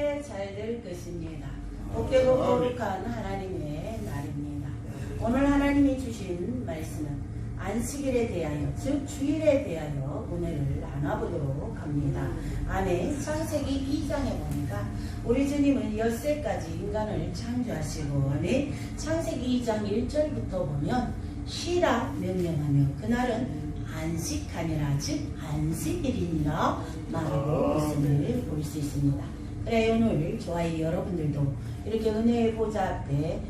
잘 될 것입니다. 복되고 거룩한 하나님의 날입니다. 오늘 하나님이 주신 말씀은 안식일에 대하여 즉 주일에 대하여 오늘을 나눠보도록 합니다. 아멘. 창세기 2장에 보니까 우리 주님은 엿새까지 인간을 창조하시고 아멘. 창세기 2장 1절부터 보면 쉬라 명령하며 그날은 안식하니라 즉 안식일이니라 말하고 있음을 볼 수 있습니다. 오늘 저와 여러분들도 이렇게 은혜의 보좌 앞에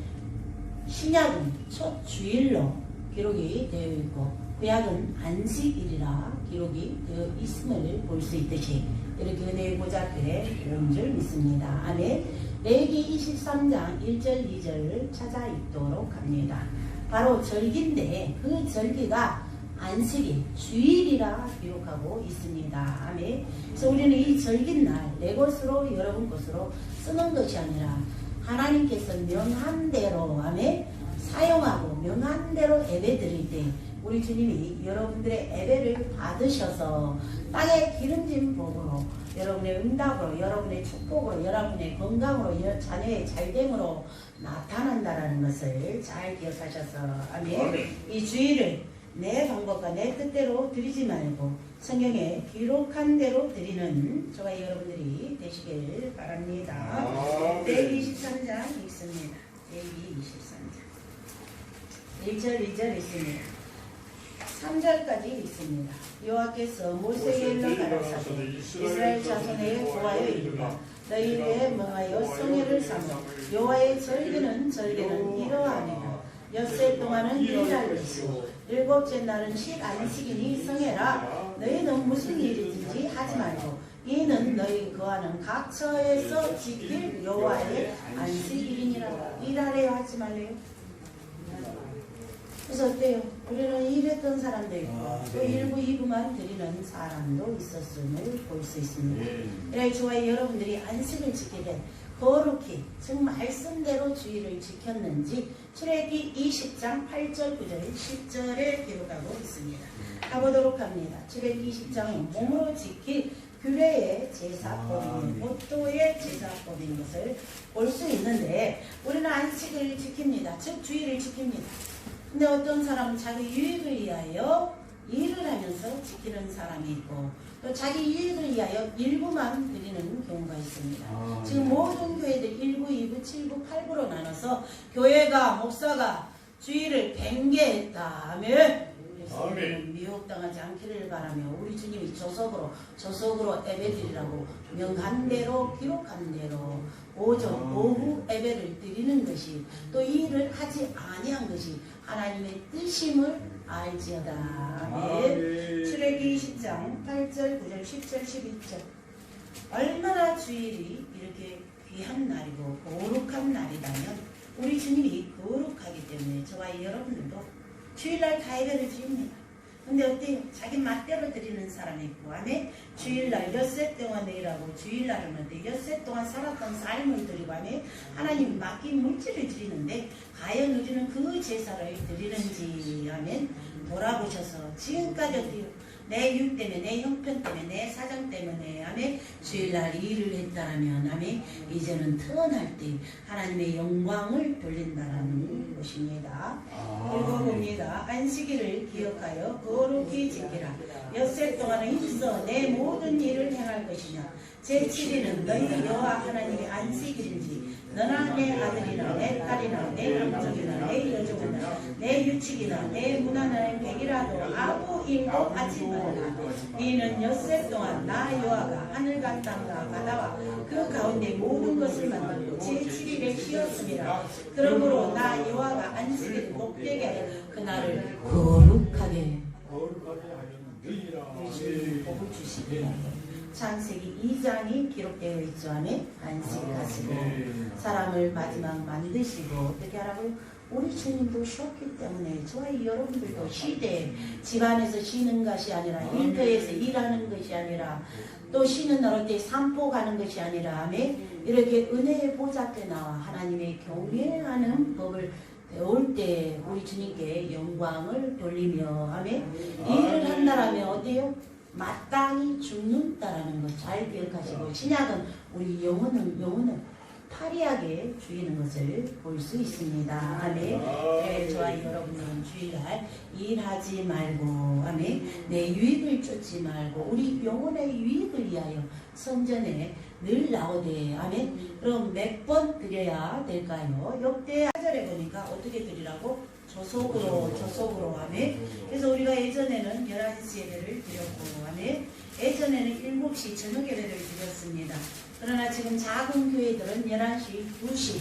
신약은 첫 주일로 기록이 되어 있고 구약은 안식일이라 기록이 되어 있음을 볼 수 있듯이 이렇게 은혜의 보좌 앞에 온줄 믿습니다. 아멘. 레기 23장 1절 2절을 찾아 읽도록 합니다. 바로 절기인데 그 절기가 안식일, 주일이라 기록하고 있습니다. 아멘. 그래서 우리는 이 절기날 내 것으로 여러분 것으로 쓰는 것이 아니라 하나님께서 명한 대로 아멘 사용하고 명한 대로 예배 드릴 때 우리 주님이 여러분들의 예배를 받으셔서 땅에 기름진 복으로 여러분의 응답으로 여러분의 축복으로 여러분의 건강으로 여- 자녀의 잘됨으로 나타난다라는 것을 잘 기억하셔서 아멘 이 주일을 내 방법과 내 뜻대로 드리지 말고 성경에 기록한 대로 드리는 저와 여러분들이 되시길 바랍니다. 레기 23장 있습니다. 레기 23장 1절 2절 있습니다. 3절까지 있습니다. 여호와께서 모세에게 일러 가라사대 이스라엘 자손에게 보아여 이르라 너희에게 명하여 성회를 삼어 여호와의 절기는 절기는 이러하니라 엿새 동안은 일할 것이고 일곱째 날은 식 안식이니 성해라. 너희는 무슨 일이든지 하지 말고 이는 너희 거하는 각 처에서 지킬 여호와의 안식일이니라. 일하래요 하지 말래요. 그래서 어때요? 우리는 일했던 사람도 있고 또 일부 이부만 드리는 사람도 있었음을 볼 수 있습니다. 그래 주와 여러분들이 안식을 지키되 거룩히 즉 말씀대로 주의를 지켰는지 출애기 20장 8절 9절 10절에 기록하고 있습니다. 가보도록 합니다. 출애기 20장은 몸으로 지킬 규례의 제사법인 보토의 제사법인 것을 볼 수 있는데 우리는 안식을 지킵니다. 즉 주의를 지킵니다. 근데 어떤 사람은 자기 유익을 위하여 일을 하면서 지키는 사람이 있고 또 자기 유익을 위하여 일부만 드리는 경우가 있습니다. 아, 지금 네. 모든 교회들 1부, 2부, 7부, 8부로 나눠서 교회가 목사가 주의를 뱅개했다 하면 아멘. 미혹당하지 않기를 바라며 우리 주님이 조석으로 조석으로 예배드리라고 명한 대로 기록한 대로 오전 아멘. 오후 예배를 드리는 것이 또 이 일을 하지 아니한 것이 하나님의 뜻임을 알지어다. 아멘. 아멘. 출애기 20장 8절, 9절, 10절, 11절. 얼마나 주일이 이렇게 귀한 날이고 거룩한 날이라면 우리 주님이 거룩하기 때문에 저와 여러분들도 주일날 다 예배를 드립니다. 근데 어때요? 자기 맛대로 드리는 사람이 있고 안에 주일날 엿새 동안 내일하고 주일날은 어때 엿새 동안 살았던 삶을 드리고 안에 하나님 맡긴 물질을 드리는데 과연 우리는 그 제사를 드리는지 하면 돌아보셔서 지금까지 어때요? 내육 때문에 내 형편 때문에 내 사정 때문에 아멘 주일날 일을 했다라면 아멘 이제는 태어날 때 하나님의 영광을 돌린다라는 것입니다. 읽어봅니다. 안식일을 기억하여 거룩히 지키라. 엿새 동안은 힘써 내 모든 일을 행할 것이냐. 제7일은 너희 여호와 하나님의 안식일인지 너나 내 아들이나 내 딸이나 내 남종이나 내 여종이나 내 유축이나 내 문화나 백이라도 아무 일도 하지 말라. 이는 엿새 동안 나 여호와가 하늘과 땅과 바다와 그 가운데 모든 것을 만들고 제7일에 쉬었습니다. 그러므로 나 여호와가 안식일 복되게 그날을 거룩하게 거룩하게 복을 주시기 위하여 창세기 2장이 기록되어 있죠. 아멘. 안식하시고 아멘. 사람을 마지막 만드시고 어떻게 하라고요? 우리 주님도 쉬었기 때문에 저희 여러분들도 쉬되 집안에서 쉬는 것이 아니라 일터에서 일하는 것이 아니라 또 쉬는 날 어때 산보 가는 것이 아니라 아멘. 이렇게 은혜의 보좌 앞에 나와 하나님의 경외하는 법을 배울 때 우리 주님께 영광을 돌리며 아멘. 일을 한다라면 어때요? 마땅히 죽는다라는 것 잘 기억하시고 신약은 우리 영혼은 영혼은 파리하게 죽이는 것을 볼 수 있습니다. 아멘. 네, 저와 여러분들은 주일날 일하지 말고, 아멘. 내 유익을 쫓지 말고, 우리 영혼의 유익을 위하여 성전에 늘 나오되, 아멘. 그럼 몇 번 드려야 될까요? 역대 하절에 보니까 어떻게 드리라고? 저속으로, 저속으로, 아멘. 그래서 우리가 예전에는 11시 예배를 드렸고, 아멘. 예전에는 7시 저녁 예배를 드렸습니다. 그러나 지금 작은 교회들은 11시, 2시.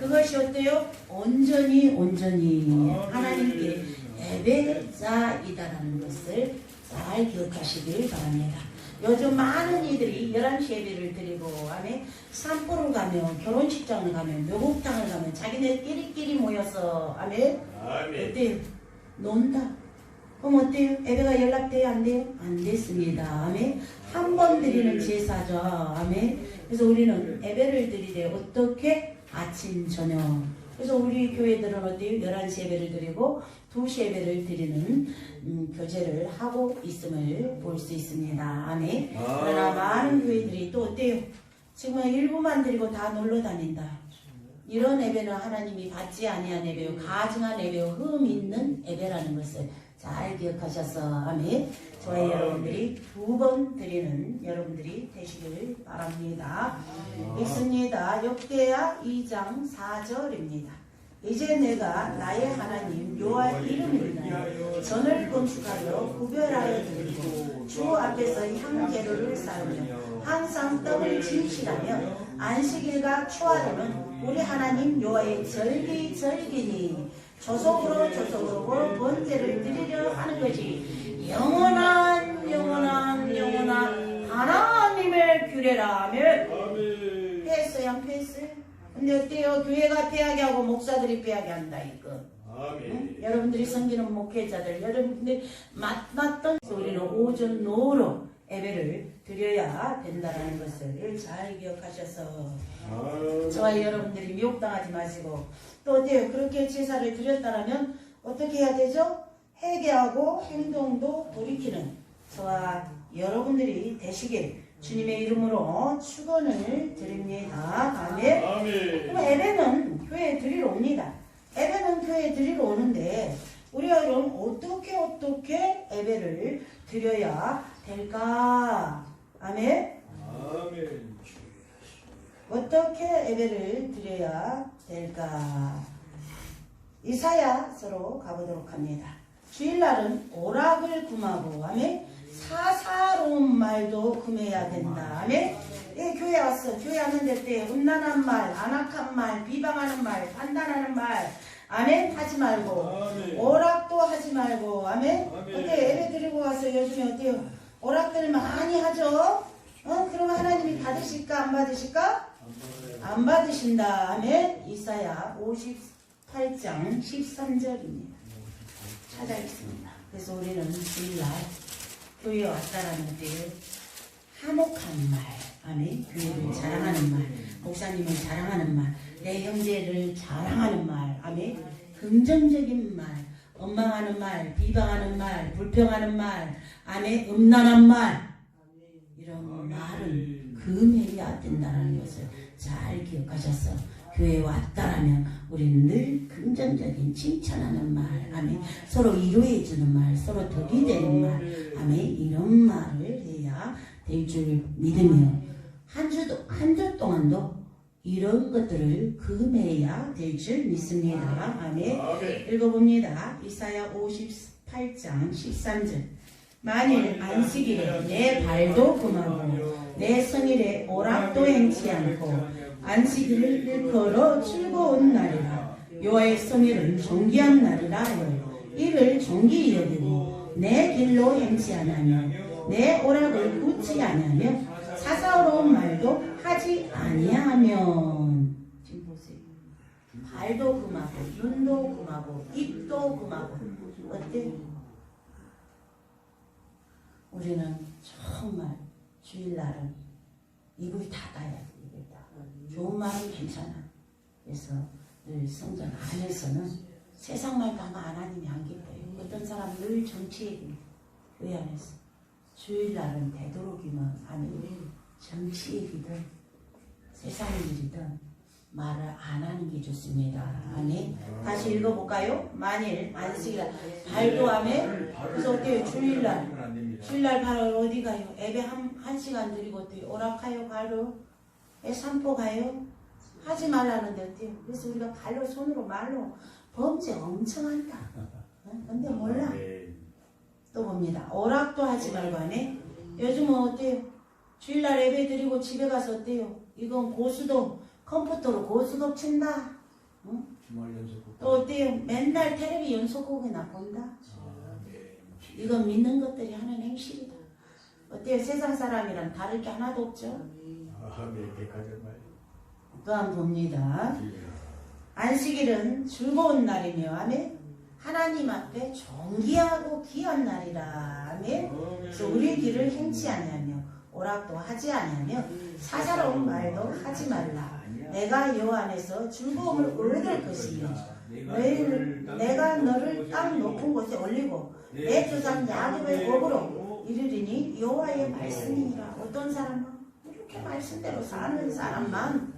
그것이 어때요? 온전히, 온전히 하나님께 예배자이다라는 것을 잘 기억하시길 바랍니다. 요즘 많은 이들이 11시 예배를 드리고, 아멘. 산불을 가면, 결혼식장을 가면, 묘목탕을 가면, 자기네끼리끼리 모여서, 아멘. 어때요? 논다. 그럼 어때요? 예배가 연락돼요? 안 돼요? 안 됐습니다. 아멘. 한 번 드리는 제사죠. 아멘. 그래서 우리는 예배를 드리되 어떻게? 아침, 저녁. 그래서 우리 교회들은 어때요? 11시 예배를 드리고 2시 예배를 드리는 음, 교제를 하고 있음을 볼 수 있습니다. 아멘. 그러나 많은 교회들이 또 어때요? 정말 일부만 드리고 다 놀러 다닌다. 이런 예배는 하나님이 받지 아니한 예배요 가증한 예배요 흠 있는 예배라는 것을 잘 기억하셔서 아멘 저희 여러분들이 두 번 드리는 여러분들이 되시길 바랍니다. 읽습니다. 역대하 2장 4절입니다. 이제 내가 나의 하나님 여호와 이름을 인하여 전을 건축하여 구별하여 드리고 주 앞에서 향제로를 쌓으며 항상 떡을 진실하며 안식일과 초하루는 우리 하나님 여호와의 절기 절기니 조속으로 조속으로 번제를 드리려 하는 것이 영원한 영원한 영원한 하나님의 규례라 하며 패했어요 안 패했어요? 근데 어때요? 교회가 패하게 하고 목사들이 패하게 한다 이거 응? 여러분들이 섬기는 목회자들 여러분들이 맡았던 우리는 오전 노로 예배를 드려야 된다는 것을 잘 기억하셔서 저와 여러분들이 미혹당하지 마시고 또 어때요? 그렇게 제사를 드렸다면 어떻게 해야 되죠? 회개하고 행동도 돌이키는 저와 여러분들이 되시길 주님의 이름으로 축원을 드립니다. 아멘. 그럼 예배는 교회에 드리러 옵니다. 예배는 교회에 드리러 오는데 우리가 그럼 어떻게 어떻게 예배를 드려야 될까? 아멘. 어떻게 예배를 드려야 될까? 이사야서로 가보도록 합니다. 주일날은 오락을 금하고 아멘. 사사로운 말도 금해야 된다. 아멘. 예, 교회 왔어. 교회 왔는데 때 음란한 말, 안악한 말, 비방하는 말, 판단하는 말, 아멘 하지 말고 오락도 하지 말고 아멘. 아멘. 어때 예배 드리고 와서 요즘에 어때요? 오락들 많이 하죠. 어 그럼 하나님이 받으실까 안 받으실까? 안 받으신다. 아멘. 이사야 58장 13절입니다. 찾아 있습니다. 그래서 우리는 주일날 교회에 왔다라는 때 한옥한 말, 아멘. 교회를 자랑하는 말, 목사님을 자랑하는 말, 내 형제를 자랑하는 말, 아멘. 긍정적인 말, 원망하는 말, 비방하는 말, 불평하는 말, 아멘. 음란한 말, 이런 말은 금해야 된다는 것을 잘 기억하셔서 교회에 왔다라면 우리는 늘 긍정적인 칭찬하는 말, 아멘. 서로 위로해주는 말, 서로 덕이 되는 말, 아멘. 이런 말을 해야 될 줄 믿으며 한 주도 한 주 동안도 이런 것들을 금해야 될 줄 믿습니다. 아멘. 읽어봅니다. 이사야 58장 13절. 만일 안식일에 내 발도 금하고 내 성일에 오락도 행치 않고 안식일을 일컬어 즐거운 날이라. 여호와의 성일은 존귀한 날이라 하여 이를 존귀히 여기고 내 길로 행치 않으며 내 오락을 굳지 않으며 사사로운 말도 하지 아니하면. 지금 보세요. 발도 금하고 눈도 금하고 입도 금하고 어때? 우리는 정말 주일날은 이불 닫아야 돼 좋은 말은 괜찮아 그래서 늘 성전 안에서는 세상 말다 하나님이 안 기뻐요 어떤 사람 늘 정치 얘기입니다 교회 안에서 주일날은 되도록이면 아멘 정치 얘기든 세상 일이든 말을 안 하는 게 좋습니다. 아멘 다시 읽어볼까요? 만일 안식이라 발도 하면 그래서 어때요? 주일날 주일날 바로 어디 가요? 예배 한, 한 시간 드리고 어때요? 오락하요 가요? 애 산보 가요? 하지 말라는데 어때요? 그래서 우리가 발로 손으로 말로 범죄 엄청 한다. 어? 근데 몰라. 또 봅니다. 오락도 하지 말고 하네. 요즘은 어때요? 주일날 예배 드리고 집에 가서 어때요? 이건 고수도 컴퓨터로 고수도 친다. 주말 연속 또 어때요? 맨날 텔레비 연속곡이나 본다. 아, 네. 이건 믿는 것들이 하는 행실이다. 어때요? 세상 사람이랑 다를 게 하나도 없죠? 백화점 말. 또한 봅니다. 안식일은 즐거운 날이며 아멘. 하나님 앞에 존귀하고 귀한 날이라 아멘. 그래서 우리의 길을 행치 아니하며 오락도 하지 아니하며 사사로운 말도 하지 말라. 내가 여 안에서 즐거움을 얻을 것이며 너희를 내가 너를 땅 높은 곳에 올리고 내 조상 야곱의 법으로 이르리니 여호와의 말씀이니라. 어떤 사람은 말씀대로 사는 사람만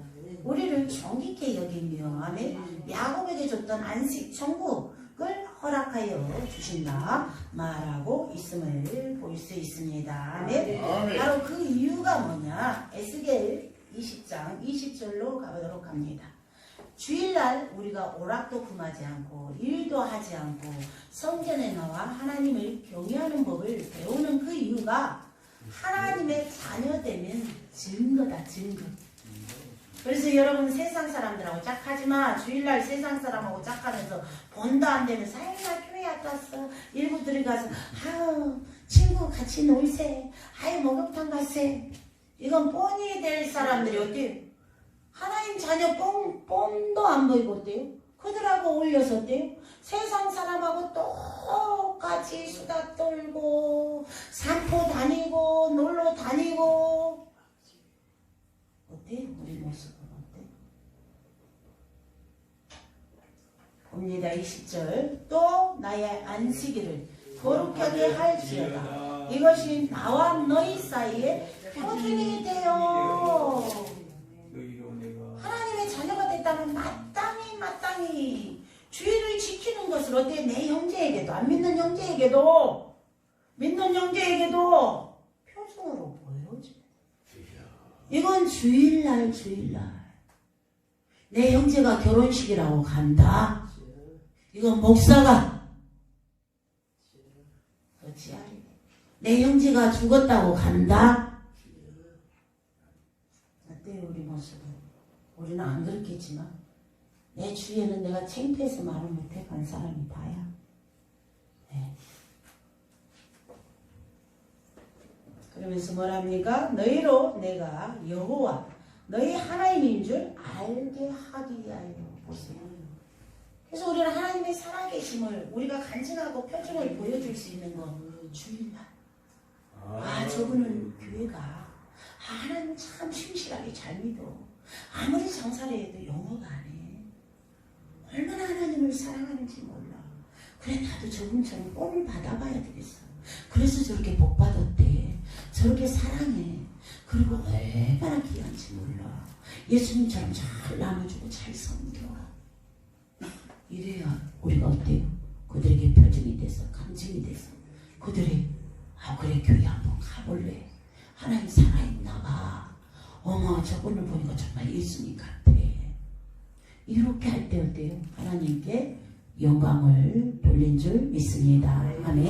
우리를 존귀케 여기며 아멘. 야곱에게 줬던 안식 천국을 허락하여 주신다 말하고 있음을 볼 수 있습니다. 아멘. 바로 그 이유가 뭐냐? 에스겔 20장 20절로 가보도록 합니다. 주일날 우리가 오락도 금하지 않고 일도 하지 않고 성전에 나와 하나님을 경외하는 법을 배우는 그 이유가 하나님의 자녀 되면 증거다 증거 그래서 여러분 세상 사람들하고 짝하지 마. 주일날 세상 사람하고 짝하면서 본도 안 되면서 아유 나 교회 갔다 왔어. 일부 들어가서 아유 친구 같이 놀세. 아유 목욕탕 가세. 이건 뻔히 될 사람들이 어때요? 하나님 자녀 뽕, 뽕도 안 보이고 어때요? 그들하고 어울려서 어때요? 세상 사람하고 똑같이 수다 떨고 산포 다니고 놀러 다니고 어때요? 우리 모습은 어때? 봅니다. 20절. 또 나의 안식일을 거룩하게 할지어다. 이것이 나와 너희 사이에 표준이 되어. 하나님의 자녀가 됐다면 마땅히 마땅히 주의를 지키는 것을 어때 내 형제에게도 안 믿는 형제에게도 믿는 형제에게도 표준으로 보여줘. 이건 주일날 주일날 내 형제가 결혼식이라고 간다. 이건 목사가 그렇지? 내 형제가 죽었다고 간다. 어때요 우리 모습은? 우리는 안 그렇겠지만 내 주위에는 내가 창피해서 말을 못해 간 사람이 다야. 네. 그러면서 뭐랍니까? 너희로 내가 여호와 너희 하나님인 줄 알게 하기 위하여 보세요. 그래서 우리는 하나님의 살아계심을 우리가 간증하고 표징을 보여줄 수 있는 건 주일날. 아 저분은 교회가 아, 하나님 참 신실하게 잘 믿어. 아무리 장사를 해도 영어가. 얼마나 하나님을 사랑하는지 몰라. 그래 나도 저분처럼 뽕을 받아봐야 되겠어. 그래서 저렇게 복 받았대. 저렇게 사랑해. 그리고 얼마나 귀한지 몰라. 예수님처럼 잘 나눠주고 잘 섬겨. 이래야 우리가 어때요? 그들에게 표정이 돼서 감정이 돼서 그들이 아 그래 교회 한번 가볼래. 하나님 살아있나 봐. 어머 저분을 보니까 정말 예수님 같아. 이렇게 할 때 어때요? 하나님께 영광을 돌린 줄 믿습니다. 아멘.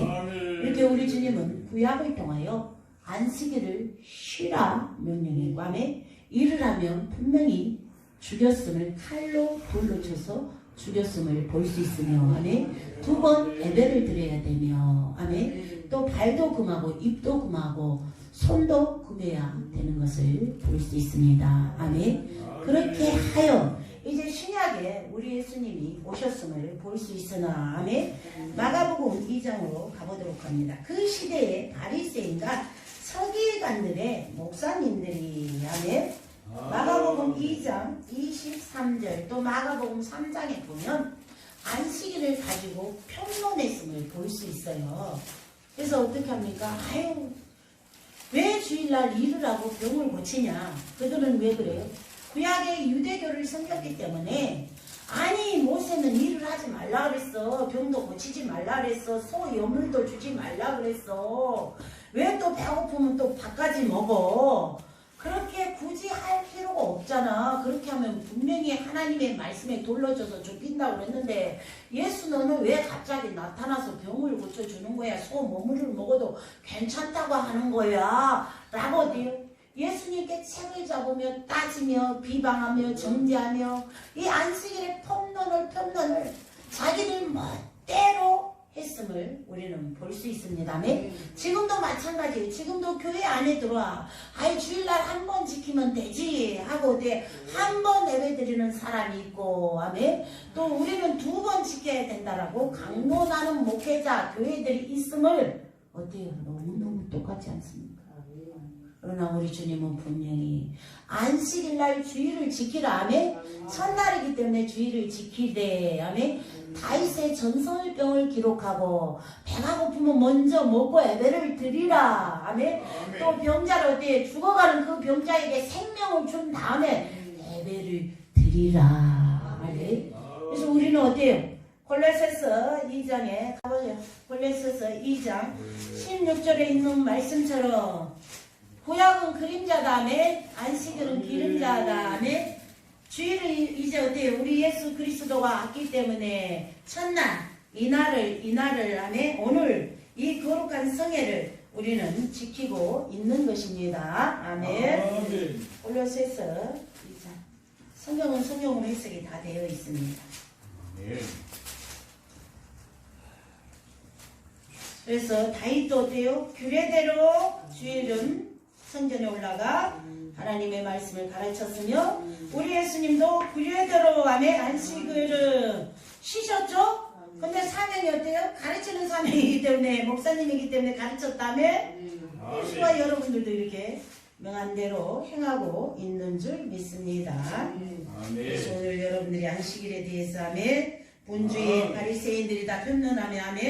이렇게 우리 주님은 구약을 통하여 안식일을 쉬라 명령했고 아멘. 일을 하면 분명히 죽였음을 칼로 돌로 쳐서 죽였음을 볼 수 있으며 아멘. 두 번 예배를 드려야 되며 아멘. 또 발도 금하고 입도 금하고 손도 금해야 되는 것을 볼 수 있습니다. 아멘. 그렇게 하여 이제 신약에 우리 예수님이 오셨음을 볼 수 있으나 아멘. 마가복음 2장으로 가보도록 합니다. 그 시대의 바리새인과 서기관들의 목사님들이 아멘. 마가복음 2장 23절 또 마가복음 3장에 보면 안식일을 가지고 평론했음을 볼 수 있어요. 그래서 어떻게 합니까? 아유 안식일날 일을 하고 병을 고치냐? 그들은 왜 그래요? 구약의 유대교를 섬겼기 때문에 아니 모세는 일을 하지 말라 그랬어. 병도 고치지 말라 그랬어. 소 여물도 주지 말라 그랬어. 왜 또 배고프면 또 밥까지 먹어? 그렇게 굳이 할 필요가 없잖아. 그렇게 하면 분명히 하나님의 말씀에 돌려줘서 죽인다고 그랬는데 예수 너는 왜 갑자기 나타나서 병을 고쳐주는 거야? 소 머물을 먹어도 괜찮다고 하는 거야? 라고? 예수님께 책을 잡으며 따지며 비방하며 정죄하며 이 안식일의 폼론을 편론을 자기들 멋대로 했음을 우리는 볼 수 있습니다. 아멘. 지금도 마찬가지예요. 지금도 교회 안에 들어와. 아이 주일날 한 번 지키면 되지 하고 한 번 예배 드리는 사람이 있고 아멘. 또 우리는 두 번 지켜야 된다라고 강론하는 목회자 교회들이 있음을 어때요? 너무너무 똑같지 않습니까? 그러나 우리 주님은 분명히 안식일날 주의를 지키라. 아멘. 첫날이기 때문에 주의를 지키되 아멘. 다윗의 전설병을 기록하고 배가 고프면 먼저 먹고 예배를 드리라. 아멘. 또 병자를 어때 죽어가는 그 병자에게 생명을 준 다음에 예배를 드리라. 아멘. 그래서 우리는 어때요 골로새서 2장에 가보세요. 골로새서 2장 16절에 있는 말씀처럼 구약은 그림자 다음에 안식일은 기름자 다음에 주일을 이제 어때요? 우리 예수 그리스도가 왔기 때문에 첫날 이날을 이날을 하며 오늘 이 거룩한 성회를 우리는 지키고 있는 것입니다. 아멘. 아멘. 2장. 성경은 성경으로 해석이 다 되어 있습니다. 아멘. 그래서 다윗도 어때요? 규례대로 주일은 성전에 올라가 하나님의 말씀을 가르쳤으며 우리 예수님도 규례대로 안에 안식을 쉬셨죠? 근데 사명이 어때요? 가르치는 사명이기 때문에 목사님이기 때문에 가르쳤다면 예수와 여러분들도 이렇게 명한 대로 행하고 있는 줄 믿습니다. 그래서. 오늘 여러분들이 안식일에 대해서 하면 본주의 바리새인들이 다 변론하며 하며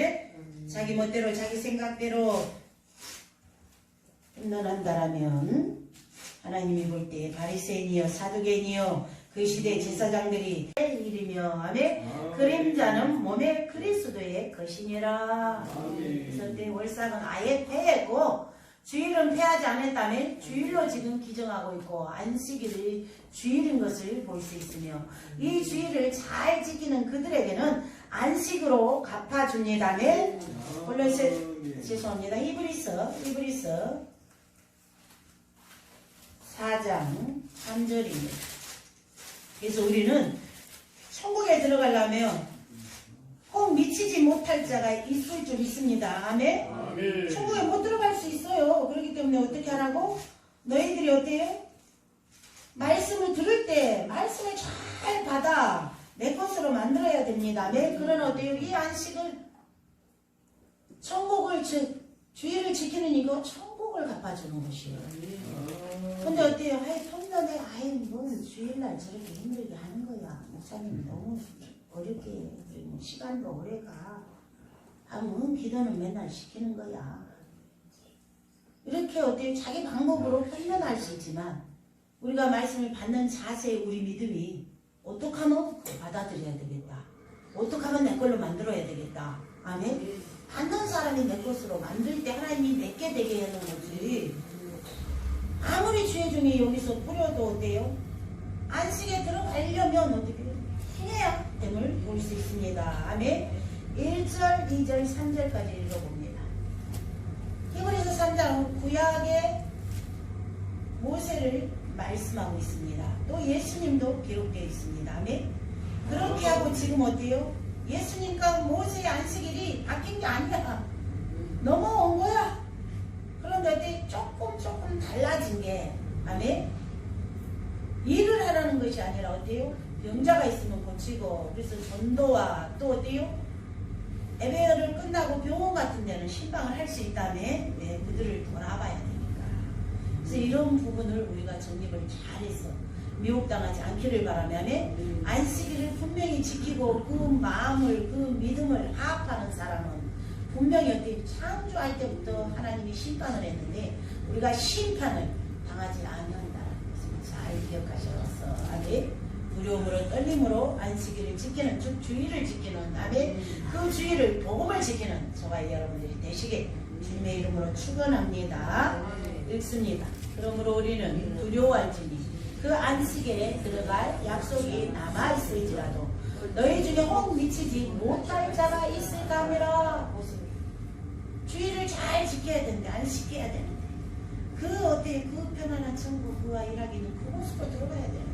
자기 멋대로 자기 생각대로 변론한다라면 하나님이 볼 때 바리새인이요 사두개인이요 그 시대 제사장들이 일이며 하며 그림자는 몸의 그리스도의 것이니라. 내 월삭은 아예 패했고 주일은 패하지 않았다면 주일로 지금 기정하고 있고 안식일이 주일인 것을 볼 수 있으며 이 주일을 잘 지키는 그들에게는 안식으로 갚아줍니다면. 골로새 죄송합니다. 이브리서 이브리서 4장 3절입니다 그래서 우리는 천국에 들어가려면 꼭 미치지 못할 자가 있을 줄 믿습니다 아멘 아멘. 천국에 못 들어갈 수 있어요. 그렇기 때문에 어떻게 하라고? 너희들이 어때요? 말씀을 들을 때 말씀을 잘 받아 내 것으로 만들어야 됩니다. 네, 그런 어때요? 이 안식을 천국을 즉 주의를 지키는 이거 천국을 갚아주는 것이에요. 근데 어때요? 아이 평년에 아이 뭔 주일날 저렇게 힘들게 하는 거야. 목사님 너무 어렵게 해. 그리고 시간도 오래 가. 아, 뭔 기도는 맨날 시키는 거야. 이렇게 어때요? 자기 방법으로 표현할 수 있지만 우리가 말씀을 받는 자세의 우리 믿음이 어떻게 하면 받아들여야 되겠다. 어떻게 하면 내 걸로 만들어야 되겠다. 아멘? 받는 사람이 내 것으로 만들 때 하나님이 내게 되게 하는 거지. 아무리 종이 여기서 뿌려도 어때요? 안식에 들어가려면 어떻게 해야 됨을 볼 수 있습니다. 아멘. 1절, 2절, 3절까지 읽어봅니다. 히브리서 3장은 구약의 모세를 말씀하고 있습니다. 또 예수님도 기록되어 있습니다. 아멘. 그렇게 하고 지금 어때요? 예수님과 모세의 안식일이 바뀐 게 아니야. 넘어온 거야. 어때? 조금 조금 달라진 게 아멘. 일을 하라는 것이 아니라 어때요? 병자가 있으면 고치고 그래서 전도와 또 어때요? 에베어를 끝나고 병원 같은 데는 신방을 할 수 있다면 네, 그들을 돌아봐야 되니까 그래서 이런 부분을 우리가 정립을 잘해서 미혹당하지 않기를 바라면 안식일을 분명히 지키고 그 마음을 그 믿음을 파악하는 사람은 분명히 어때 창조할 때부터 하나님이 심판을 했는데 우리가 심판을 당하지 않는다는 것을 잘 기억하셔서 아멘. 두려움으로 떨림으로 안식일을 지키는 즉 주의를 지키는 아멘. 그 주의를 복음을 지키는 저와 여러분들이 되시게 주님의 이름으로 축원합니다. 읽습니다. 그러므로 우리는 두려워할지니 그 안식에 들어갈 약속이 남아 있을지라도 너희 중에 혹 미치지 못할 자가 있을까 하미라 주의를 잘 지켜야 되는데 안 지켜야 되는데 그 어때? 그 편안한 천국 그와 일하기는 그곳으로 들어가야 되는데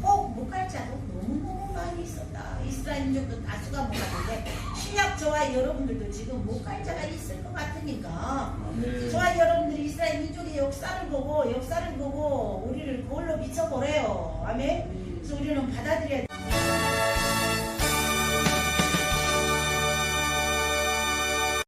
꼭못 갈 자도 너무너무 많이 있었다. 이스라엘 민족도 다수가 못 갔는데 신약 저와 여러분들도 지금 못 갈 자가 있을 것 같으니까 아멘. 저와 여러분들이 이스라엘 민족의 역사를 보고 역사를 보고 우리를 그걸로 비춰보래요. 아멘? 그래서 우리는 받아들여야 돼